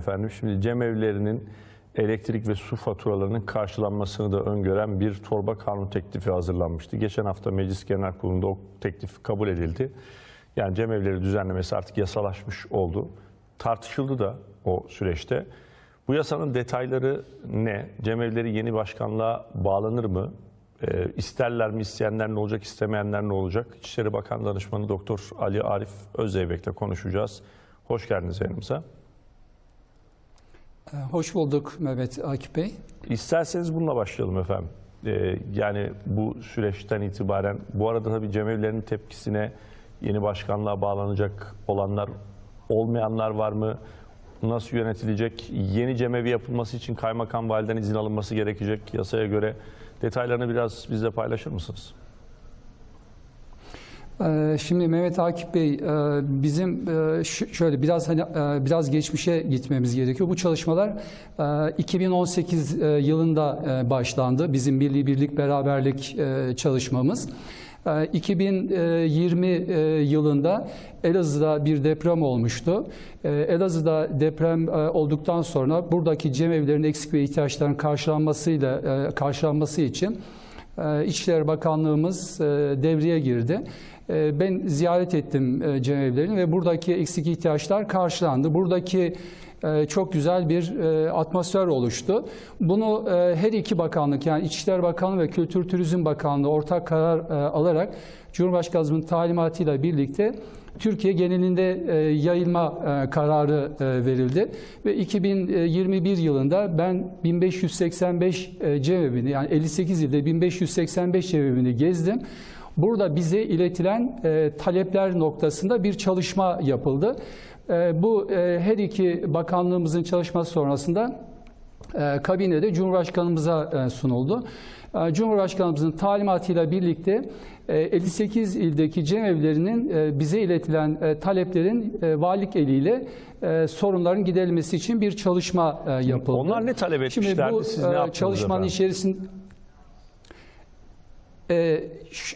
efendim. Şimdi cemevlerinin elektrik ve su faturalarının karşılanmasını da öngören bir torba kanun teklifi hazırlanmıştı. Geçen hafta Meclis Genel Kurulu'nda o teklif kabul edildi. Yani cemevleri düzenlemesi artık yasalaşmış oldu. Tartışıldı da o süreçte. Bu yasanın detayları ne? Cemevleri yeni başkanlığa bağlanır mı? E, isterler mi? İsteyenler ne olacak? istemeyenler ne olacak? İçişleri Bakan Danışmanı Doktor Ali Arif Özzeybek'le konuşacağız. Hoş geldiniz yayınımıza. Ee, Hoş bulduk Mehmet Akif Bey. İsterseniz bununla başlayalım efendim. Ee, yani bu süreçten itibaren, bu arada tabii cemevlerinin tepkisine yeni başkanlığa bağlanacak olanlar, olmayanlar var mı? Nasıl yönetilecek? Yeni cemevi yapılması için kaymakam validen izin alınması gerekecek yasaya göre. Detaylarını biraz bizle paylaşır mısınız? Ee, Şimdi Mehmet Akif Bey, e, bizim e, şöyle biraz hani e, biraz geçmişe gitmemiz gerekiyor. Bu çalışmalar e, 2018 e, yılında başlandı. Bizim birliği birlik beraberlik çalışmamız. E, 2020 e, yılında Elazığ'da bir deprem olmuştu. Elazığ'da deprem olduktan sonra buradaki cemevlerin eksik ve ihtiyaçların karşılanmasıyla karşılanması için İçişleri Bakanlığımız devreye girdi. E, Ben ziyaret ettim e, cemevlerini ve buradaki eksik ihtiyaçlar karşılandı. Buradaki e, çok güzel bir e, atmosfer oluştu. Bunu her iki bakanlık yani İçişleri Bakanlığı ve Kültür Turizm Bakanlığı ortak karar alarak Cumhurbaşkanımızın talimatıyla birlikte Türkiye genelinde yayılma kararı verildi ve 2021 yılında ben 1585 e, cemevini yani 58 ilde 1585 cemevini gezdim. Burada bize iletilen e, talepler noktasında bir çalışma yapıldı. E, bu e, her iki bakanlığımızın çalışması sonrasında e, kabinede Cumhurbaşkanımıza e, sunuldu. E, Cumhurbaşkanımızın talimatıyla birlikte e, 58 ildeki cemevlerinin e, bize iletilen e, taleplerin e, valilik eliyle e, sorunların giderilmesi için bir çalışma e, yapıldı. Onlar ne talep Şimdi etmişlerdi? bu Siz ne e, yaptınız çalışmanın efendim? içerisinde e,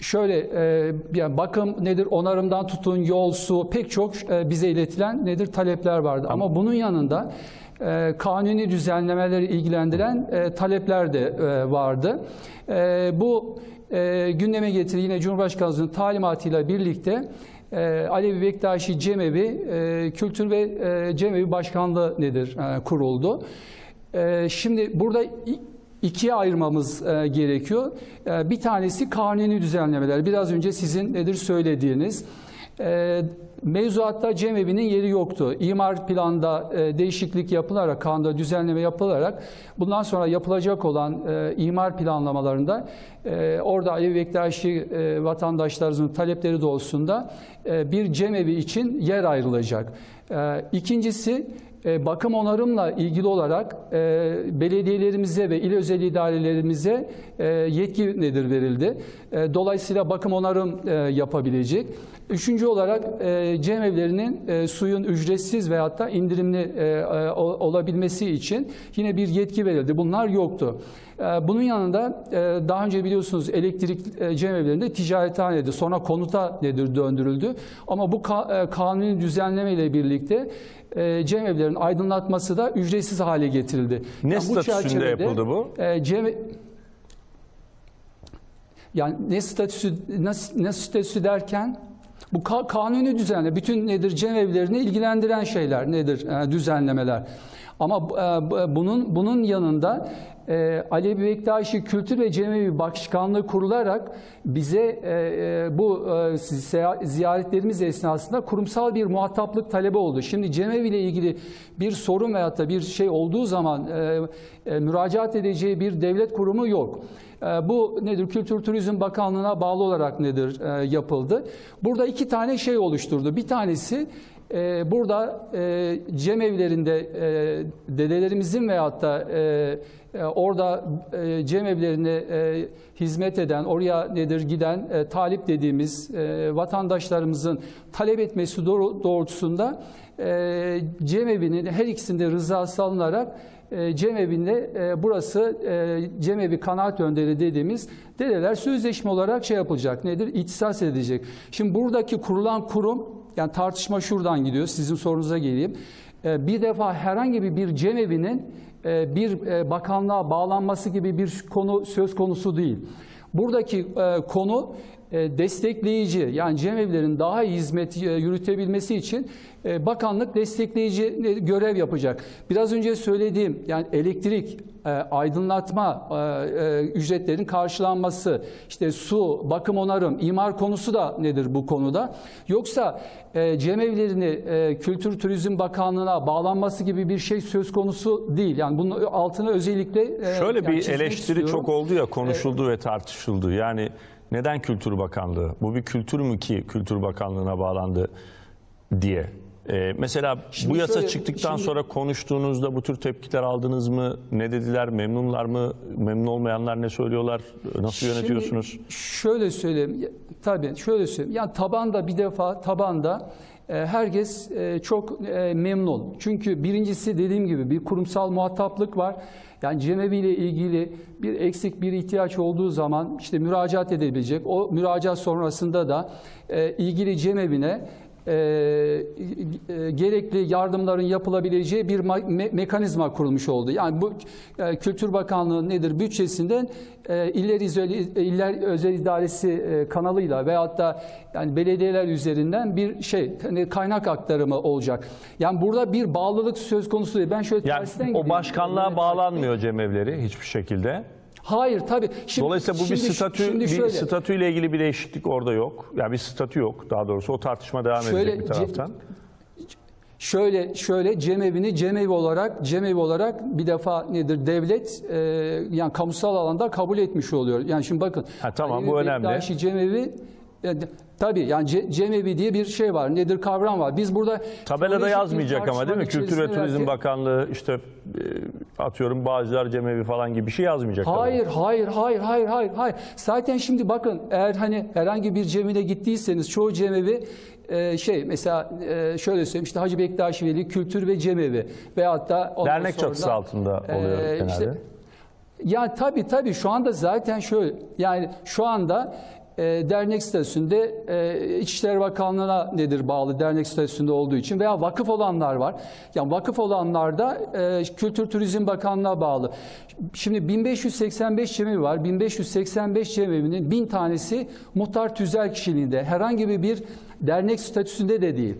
şöyle e, yani bakım nedir onarımdan tutun yol su pek çok e, bize iletilen nedir talepler vardı ama bunun yanında e, kanuni düzenlemeleri ilgilendiren e, talepler de e, vardı. E, bu e, gündeme getiri yine Cumhurbaşkanımızın talimatıyla birlikte e, Alevi Bektaşi Cemevi e, Kültür ve e, Cemevi Başkanlığı nedir e, kuruldu. E, şimdi burada ikiye ayırmamız e, gerekiyor. E, bir tanesi kanuni düzenlemeler. Biraz önce sizin nedir söylediğiniz. E, mevzuatta cemevinin yeri yoktu. İmar planda e, değişiklik yapılarak, kanunda düzenleme yapılarak bundan sonra yapılacak olan e, imar planlamalarında e, orada Alevi Bektaşi e, vatandaşlarımızın talepleri doğrultusunda e, bir cemevi için yer ayrılacak. E, ikincisi e, bakım onarımla ilgili olarak e, belediyelerimize ve il özel idarelerimize e, yetki nedir verildi. Dolayısıyla bakım onarım yapabilecek. Üçüncü olarak e, cemevlerinin suyun ücretsiz veyahut da indirimli ol- olabilmesi için yine bir yetki verildi. Bunlar yoktu. E, bunun yanında e, daha önce biliyorsunuz elektrik e, cemevlerinde ticarethaneydi. Sonra konuta nedir döndürüldü. Ama bu e, kanuni düzenleme ile birlikte cemevlerin aydınlatması da ücretsiz hale getirildi. Ne Yani statüsünde yapıldı bu? cem yani ne statüsü nasıl ne statüsü derken bu ka- kanuni düzenle bütün nedir cemevlerini ilgilendiren şeyler nedir e, düzenlemeler. Ama e, bu- bunun bunun yanında e, Alevi Bektaşi Kültür ve Cemevi Başkanlığı kurularak bize e, e, bu e, ziyaretlerimiz esnasında kurumsal bir muhataplık talebi oldu. Şimdi Cemevi ile ilgili bir sorun veyahut da bir şey olduğu zaman e, e, müracaat edeceği bir devlet kurumu yok. E, Bu nedir? Kültür Turizm Bakanlığı'na bağlı olarak nedir e, yapıldı? Burada iki tane şey oluşturdu. Bir tanesi burada cemevlerinde dedelerimizin veyahut da orada e, cemevlerine e, hizmet eden, oraya nedir giden e, talip dediğimiz e, vatandaşlarımızın talep etmesi doğru- doğrultusunda e, cemevinin her ikisinde rızası alınarak e, cemevinde e, burası e, cemevi kanaat önderi dediğimiz dedeler sözleşme olarak şey yapılacak nedir? İhtisas edilecek. Şimdi buradaki kurulan kurum yani tartışma şuradan gidiyor sizin sorunuza geleyim. E, bir defa herhangi bir- bir cemevinin e, bir e, bakanlığa bağlanması gibi bir konu söz konusu değil. Buradaki e, konu destekleyici yani cemevlerin daha iyi hizmet e, yürütebilmesi için e, bakanlık destekleyici e, görev yapacak. Biraz önce söylediğim yani elektrik, e, aydınlatma e, e, ücretlerin karşılanması, işte su, bakım onarım, imar konusu da nedir bu konuda? Yoksa e, cemevlerini e, Kültür Turizm Bakanlığı'na bağlanması gibi bir şey söz konusu değil. Yani bunun altına özellikle e, Şöyle yani bir eleştiri istiyorum. çok oldu ya konuşuldu ve tartışıldı. Yani neden Kültür Bakanlığı? Bu bir kültür mü ki Kültür Bakanlığı'na bağlandı diye. Ee, mesela Şimdi bu yasa şöyle, çıktıktan şimdi- sonra konuştuğunuzda bu tür tepkiler aldınız mı? Ne dediler? Memnunlar mı? Memnun olmayanlar ne söylüyorlar? Nasıl yönetiyorsunuz? Şimdi şöyle söyleyeyim. Tabii şöyle söyleyeyim. Yani tabanda bir defa tabanda e, herkes e, çok e, memnun. Çünkü birincisi dediğim gibi bir kurumsal muhataplık var. Yani cemevi ile ilgili bir eksik bir ihtiyaç olduğu zaman işte müracaat edebilecek. O müracaat sonrasında da e, ilgili cemevine e, e, gerekli yardımların yapılabileceği bir me- mekanizma kurulmuş oldu. Yani bu e, Kültür Bakanlığı nedir bütçesinden e, iller, İzel, iller özel idaresi e, kanalıyla veyahut da yani belediyeler üzerinden bir şey hani kaynak aktarımı olacak. Yani burada bir bağlılık söz konusu değil. Ben şöyle Yani tersten o başkanlığa Yani- bağlanmıyor cemevleri hiçbir şekilde. Hayır tabii. Şimdi, Dolayısıyla bu bir şimdi- statü şimdi bir şöyle. statüyle ilgili bir değişiklik orada yok. Yani bir statü yok daha doğrusu. O tartışma devam Şöyle edecek bir taraftan. Şöyle şöyle cemevini cemevi olarak cemevi olarak bir defa nedir devlet e, yani kamusal alanda kabul etmiş oluyor. Yani şimdi bakın. Ha, tamam, bu önemli. Cemevi e, tabii yani ce- cemevi diye bir şey var. Nedir kavram var. Biz burada Tabelada yazmayacak ama değil mi? Kültür ve Turizm belki- Bakanlığı işte e, atıyorum Bağcılar Cemevi falan gibi bir şey yazmayacak. tabii. Hayır, hayır, hayır, hayır, hayır, hayır. Zaten şimdi bakın eğer hani herhangi bir cemine gittiyseniz çoğu cemevi e, şey mesela e, şöyle söyleyeyim işte Hacı Bektaş Veli Kültür ve Cemevi veyahut da Dernek sonra çatısı da, altında oluyor e, genelde. işte- ya tabii tabii şu anda zaten şöyle yani şu anda e, dernek statüsünde e, İçişleri Bakanlığı'na nedir bağlı dernek statüsünde olduğu için veya vakıf olanlar var. Yani vakıf olanlar da e, Kültür Turizm Bakanlığı'na bağlı. Şimdi 1585 cemevi var. 1585 cemevinin bin tanesi muhtar tüzel kişiliğinde. Herhangi bir dernek statüsünde de değil.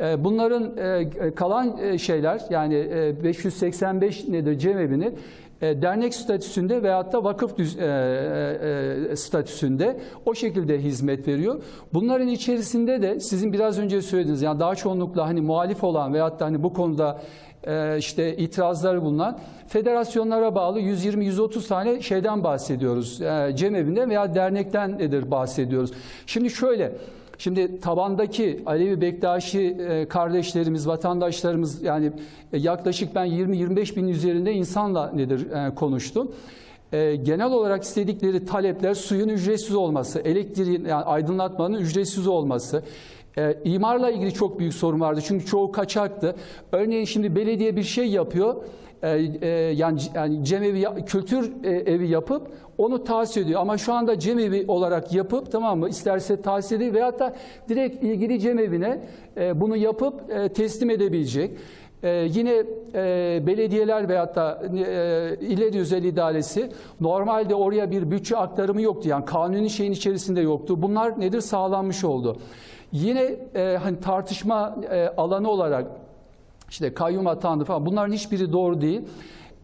E, Bunların e, kalan e, şeyler yani e, 585 nedir cemevinin e, dernek statüsünde veyahut da vakıf düz, e, e, e, statüsünde o şekilde hizmet veriyor. Bunların içerisinde de sizin biraz önce söylediğiniz yani daha çoğunlukla hani muhalif olan veyahut da hani bu konuda e, işte itirazları bulunan federasyonlara bağlı 120-130 tane şeyden bahsediyoruz. E, cemevinden veya dernekten nedir bahsediyoruz. Şimdi şöyle Şimdi tabandaki Alevi Bektaşi e, kardeşlerimiz, vatandaşlarımız yani e, yaklaşık ben 20-25 bin üzerinde insanla nedir e, konuştum. Genel olarak istedikleri talepler suyun ücretsiz olması, elektriğin yani aydınlatmanın ücretsiz olması. İmarla ilgili çok büyük sorun vardı çünkü çoğu kaçaktı. Örneğin şimdi belediye bir şey yapıyor. E, e, yani, cemevi kültür e, evi yapıp onu tahsis ediyor. Ama şu anda cemevi olarak yapıp tamam mı isterse tahsis ediyor veyahut da direkt ilgili cemevine bunu yapıp teslim edebilecek. E, yine e, belediyeler veyahut da e, ileri özel idaresi normalde oraya bir bütçe aktarımı yoktu. Yani kanuni şeyin içerisinde yoktu. Bunlar nedir sağlanmış oldu. Yine e, hani tartışma e, alanı olarak işte kayyum atandı falan bunların hiçbiri doğru değil.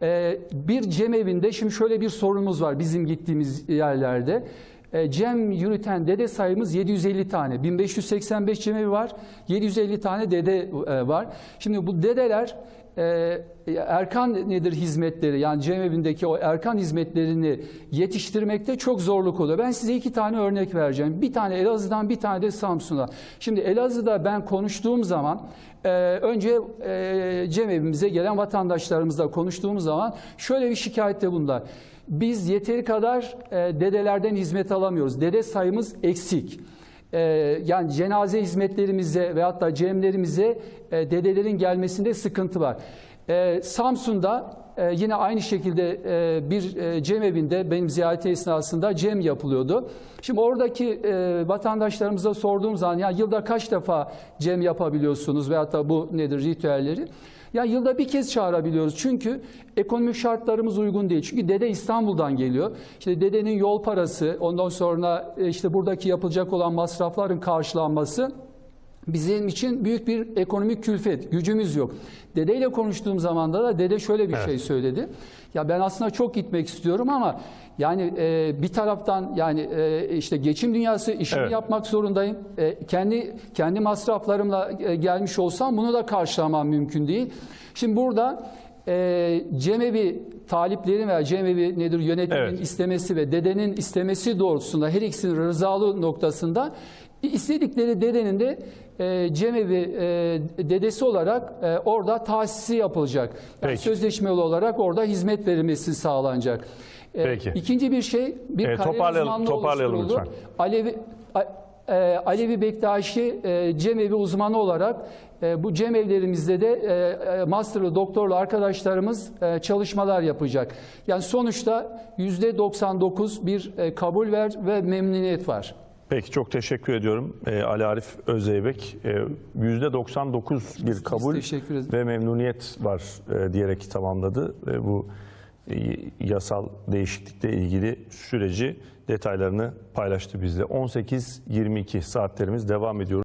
Ee, bir cemevinde şimdi şöyle bir sorunumuz var bizim gittiğimiz yerlerde. Ee, cem yürüten dede sayımız 750 tane. 1585 cemevi var. 750 tane dede e, var. Şimdi bu dedeler e, erkan nedir hizmetleri yani cemevindeki o erkan hizmetlerini yetiştirmekte çok zorluk oluyor. Ben size iki tane örnek vereceğim. Bir tane Elazığ'dan bir tane de Samsun'dan. Şimdi Elazığ'da ben konuştuğum zaman e, önce e, cemevimize gelen vatandaşlarımızla konuştuğumuz zaman şöyle bir şikayette bunlar. Biz yeteri kadar e, dedelerden hizmet alamıyoruz. Dede sayımız eksik. Ee, yani cenaze hizmetlerimize veyahut da cemlerimize e, dedelerin gelmesinde sıkıntı var. Ee, Samsun'da e, yine aynı şekilde e, bir e, cem evinde benim ziyareti esnasında cem yapılıyordu. Şimdi oradaki e, vatandaşlarımıza sorduğum zaman ya yılda kaç defa cem yapabiliyorsunuz veyahut da bu nedir ritüelleri? Ya yılda bir kez çağırabiliyoruz. Çünkü ekonomik şartlarımız uygun değil. Çünkü dede İstanbul'dan geliyor. İşte dedenin yol parası, ondan sonra e, işte buradaki yapılacak olan masrafların karşılanması bizim için büyük bir ekonomik külfet. Gücümüz yok. Dedeyle konuştuğum zaman da dede şöyle bir Evet. şey söyledi. Ya ben aslında çok gitmek istiyorum ama yani e, bir taraftan yani e, işte geçim dünyası işimi Evet. yapmak zorundayım. E, kendi kendi masraflarımla e, gelmiş olsam bunu da karşılamam mümkün değil. Şimdi burada e, Cemevi taliplerin veya Cemevi nedir yönetimin Evet. istemesi ve dedenin istemesi doğrultusunda her ikisinin rızalığı noktasında istedikleri dedenin de e, Cemevi e, dedesi olarak e, orada tahsisi yapılacak. Yani Peki. sözleşmeli olarak orada hizmet verilmesi sağlanacak. E, Peki. İkinci bir şey bir E, toparlayalım- toparlayalım lütfen. Alevi A- e, Alevi Bektaşi e, Cemevi uzmanı olarak e, bu cemevlerimizde de e, e, masterlı doktorlu arkadaşlarımız e, çalışmalar yapacak. Yani sonuçta %99 bir e, kabul ver ve memnuniyet var. Peki çok teşekkür ediyorum Ee, Ali Arif Özeybek. Ee, %99 bir kabul ve memnuniyet var e, diyerek tamamladı. Ve bu e, yasal değişiklikle ilgili süreci detaylarını paylaştı bizle. 18-22 saatlerimiz devam ediyor.